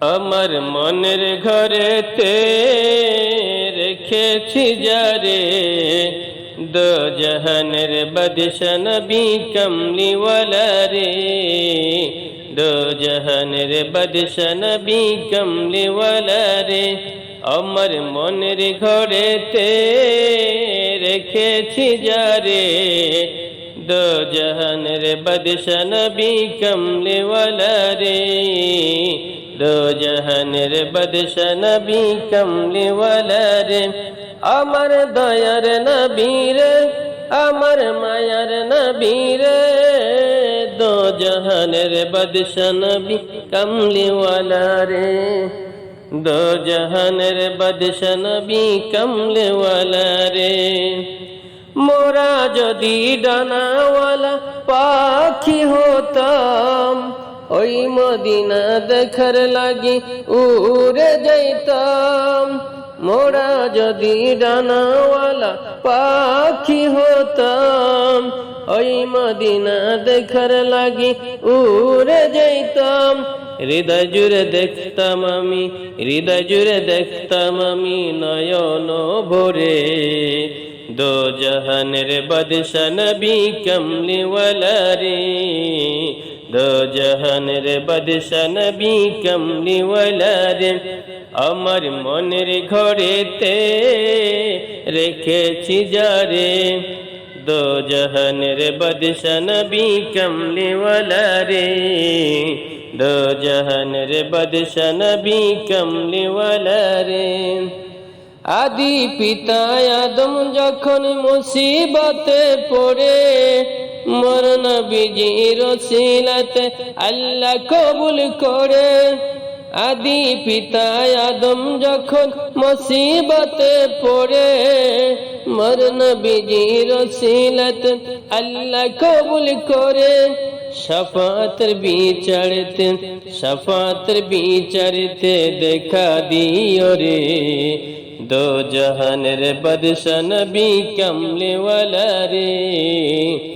আমার মনের ঘরেতে রেখেছি যারে দো জাহানের বদশন বি কমলিওয়ালা রে। দো জাহানের বদশন বি কমলিওয়ালা রে, আমার মনের ঘরেতে রেখেছি যারে। দো জাহানের বদশন বি কমলিওয়ালা রে। দো জাহানের বদশন বি কমলিওয়ালা রে আমার দয়ার নবীর আমার মায়ার নবীর দো জাহানের বদশন বি কমলিওয়ালা রে দো জাহানের বদশন বি কমলিওয়ালা রে মোরা যদি ডানাওয়ালা পাখি হতাম ওই মদিনা দেখার লাগি উড়ে যাইতাম। মোরা যদি ডানাওয়ালা পাখি হতাম, ওই মদিনা দেখার লাগি উড়ে যাইতাম। হৃদয় জুড়ে দেখতাম আমি, হৃদয় জুড়ে দেখতাম আমি নয়ন ভরে। দো জাহানের বদশন বি কমলিওয়ালা রে। দো জাহানের বদশন বি কমলিওয়ালা রে আমার মনের ঘরেতে রেখেছি যারে দো জাহানের বদশন বি কমলিওয়ালা রে দো জাহানের বদশন বি কমলিওয়ালা রে আদি পিতা আদম যখন মুসিবতে পড়ে মরণ বিজির সিলাতে আল্লাহ কবুল করে। আদি পিতা আদম যখন মুসিবতে পড়ে মরণ বিজির সিলাতে আল্লাহ কবুল করে। শফাতর বিচারতে শফাতর বিচারতে দেখা দিও রে। দো জাহানের বদশন বি কমলে ওয়ালা রে।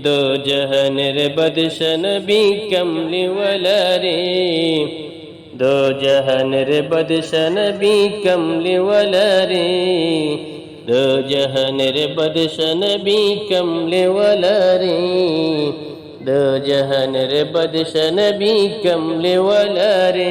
দো জাহানের বদশন বি কমলিওয়ালা রে দো জাহানের বদশন বি কমলিওয়ালা রে দো জাহানের বদশন বি কমলিওয়ালা রে দো জাহানের বদশন বি কমলিওয়ালা রে